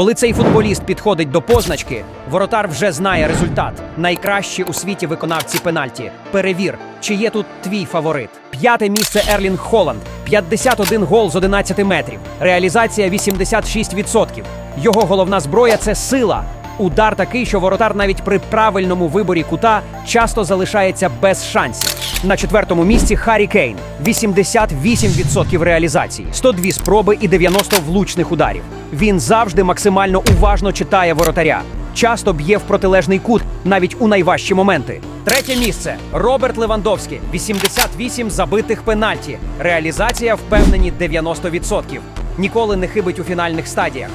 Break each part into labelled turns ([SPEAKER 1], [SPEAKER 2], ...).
[SPEAKER 1] Коли цей футболіст підходить до позначки, воротар вже знає результат. Найкращі у світі виконавці пенальті. Перевір, чи є тут твій фаворит. П'яте місце Ерлінг Холланд. 51 гол з 11 метрів. Реалізація 86%. Його головна зброя це сила. Удар такий, що воротар навіть при правильному виборі кута часто залишається без шансів. На четвертому місці Харі Кейн 88% реалізації, 102 спроби і 90 влучних ударів. Він завжди максимально уважно читає воротаря. Часто б'є в протилежний кут навіть у найважчі моменти. Третє місце Роберт Левандовський 88 забитих пенальті. Реалізація впевнені 90%. Ніколи не хибить у фінальних стадіях.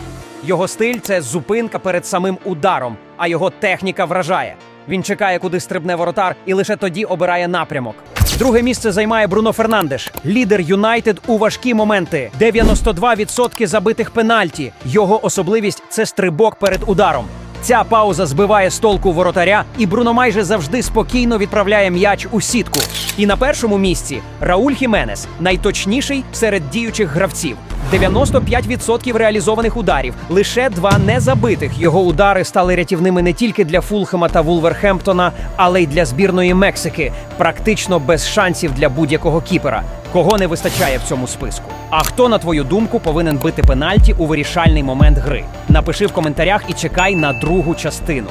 [SPEAKER 1] Його стиль це зупинка перед самим ударом, а його техніка вражає. Він чекає, куди стрибне воротар, і лише тоді обирає напрямок. Друге місце займає Бруно Фернандеш, лідер Юнайтед у важкі моменти. 92% забитих пенальті. Його особливість це стрибок перед ударом. Ця пауза збиває з толку воротаря, і Бруно майже завжди спокійно відправляє м'яч у сітку. І на першому місці Рауль Хіменес, найточніший серед діючих гравців. 95% реалізованих ударів, лише два незабитих. Його удари стали рятівними не тільки для Фулхема та Вулверхемптона, але й для збірної Мексики, практично без шансів для будь-якого кіпера. Кого не вистачає в цьому списку? А хто, на твою думку, повинен бити пенальті у вирішальний момент гри? Напиши в коментарях і чекай на другу частину.